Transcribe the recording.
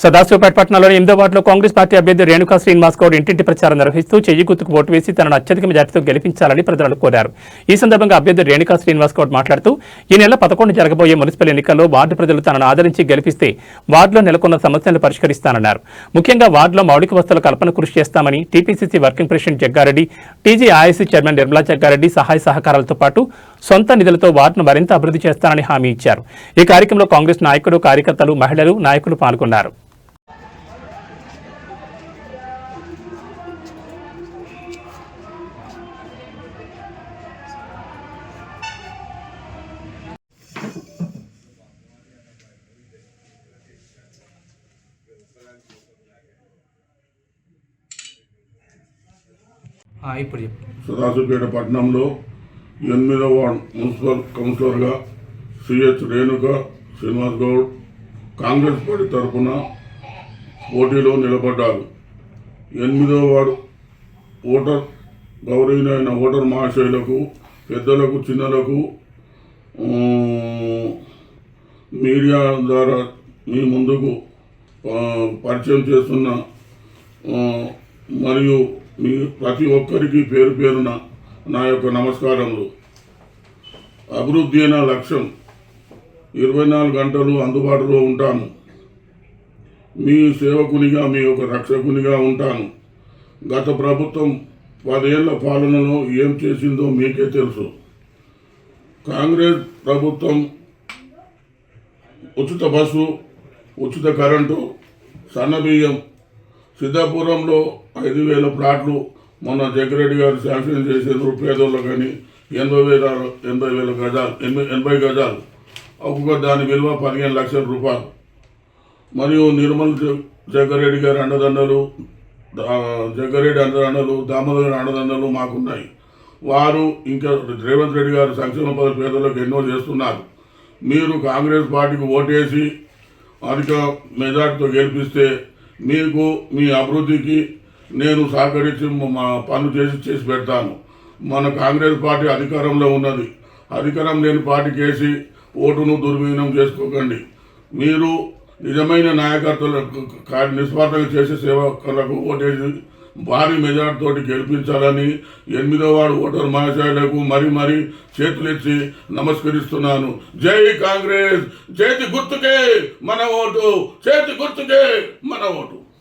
సదాశివపేట పట్టణంలోని ఎనిమిదో వార్డులో కాంగ్రెస్ పార్టీ అభ్యర్థి రేణుకా శ్రీనివాస్ గౌడ్ ఇంటింటి ప్రచారం నిర్వహిస్తూ చెయ్యి గుర్తుకు ఓటు వేసి తనను అత్యధిక మెజార్టీతో గెలిపించాలని ప్రజలను కోరారు. ఈ సందర్భంగా అభ్యర్థి రేణుకా శ్రీనివాస్ గౌడ్ మాట్లాడుతూ ఈ నెల పదకొండు జరగబోయే మున్సిపల్ ఎన్నికల్లో వార్డు ప్రజలు తనను ఆదరించి గెలిపిస్తే వార్డులో నెలకొన్న సమస్యలను పరిష్కరిస్తానన్నారు. ముఖ్యంగా వార్డులో మౌలిక వస్తువుల కల్పన కృషి చేస్తామని TPCC working president Jaggareddy TG chairman Nirmala Jaggareddy సహాయ సహకారాలతో పాటు సొంత నిధులతో వార్డును మరింత అభివృద్ధి చేస్తానని హామీ ఇచ్చారు. ఈ కార్యక్రమంలో కాంగ్రెస్ నాయకులు కార్యకర్తలు మహిళలు నాయకులు పాల్గొన్నారు. ఇప్పుడు చెప్పు. సదాశివపేట పట్టణంలో ఎనిమిదవ వార్డ్ మున్సిపల్ కౌన్సిలర్గా సిహెచ్ రేణుక శ్రీనివాస్ గౌడ్ కాంగ్రెస్ పార్టీ తరఫున పోటీలో నిలబడ్డారు. ఎనిమిదవ వార్డు ఓటర్ గౌరవనీయులైన ఓటర్ మహాశయులకు పెద్దలకు చిన్నలకు మీడియా ద్వారా మీ ముందుకు పరిచయం చేస్తున్న మరియు మీ ప్రతి ఒక్కరికి పేరు పేరున నా యొక్క నమస్కారములు. అభివృద్ధి అయిన లక్ష్యం ఇరవై నాలుగు గంటలు అందుబాటులో ఉంటాను. మీ సేవకునిగా మీ యొక్క రక్షకునిగా ఉంటాను. గత ప్రభుత్వం పదేళ్ళ పాలనలో ఏం చేసిందో మీకే తెలుసు. కాంగ్రెస్ ప్రభుత్వం ఉచిత బస్సు ఉచిత కరెంటు సన్నబియ్యం సిద్ధాపురంలో ఐదు వేల ప్లాట్లు మొన్న జగ్గిరెడ్డి గారు శాంక్షన్ చేసిన పేదోళ్ళు కానీ ఎనభై వేల ఎనభై వేల గజాలు ఎనభై ఎనభై గజాలు. ఒక్కొక్క దాని విలువ పదిహేను లక్షల రూపాయలు. మరియు నిర్మల్ జ- జగ్గారెడ్డి గారి అండదండలు దా- జగ్గారెడ్డి అండదండలు దామోదర్ గారి అండదండలు మాకున్నాయి. వారు ఇంకా రేవంత్ రెడ్డి గారు సంక్షేమ పద పేదలకు ఎన్నో చేస్తున్నారు. మీరు కాంగ్రెస్ పార్టీకి ఓటేసి అధిక మెజార్టీతో గెలిపిస్తే మీకు మీ అభివృద్ధికి నేను సహకరించి మా పనులు చేసి చేసి పెడతాను. మన కాంగ్రెస్ పార్టీ అధికారంలో ఉన్నది. అధికారం లేని పార్టీకి వేసి ఓటును దుర్వినియోగం చేసుకోకండి. మీరు నిజమైన నాయకత్వాలకు కా- నిస్వార్థంగా చేసే సేవకులకు ఓటేసి భారీ మెజార్టీ తోటి గెలిపించాలని ఎనిమిదో వాడు ఓటర్ మహాశయులకు మరి మరి చేతులెత్తి నమస్కరిస్తున్నాను. జై కాంగ్రెస్! చేతి గుర్తుకే మన ఓటు! చేతి గుర్తుకే మన ఓటు!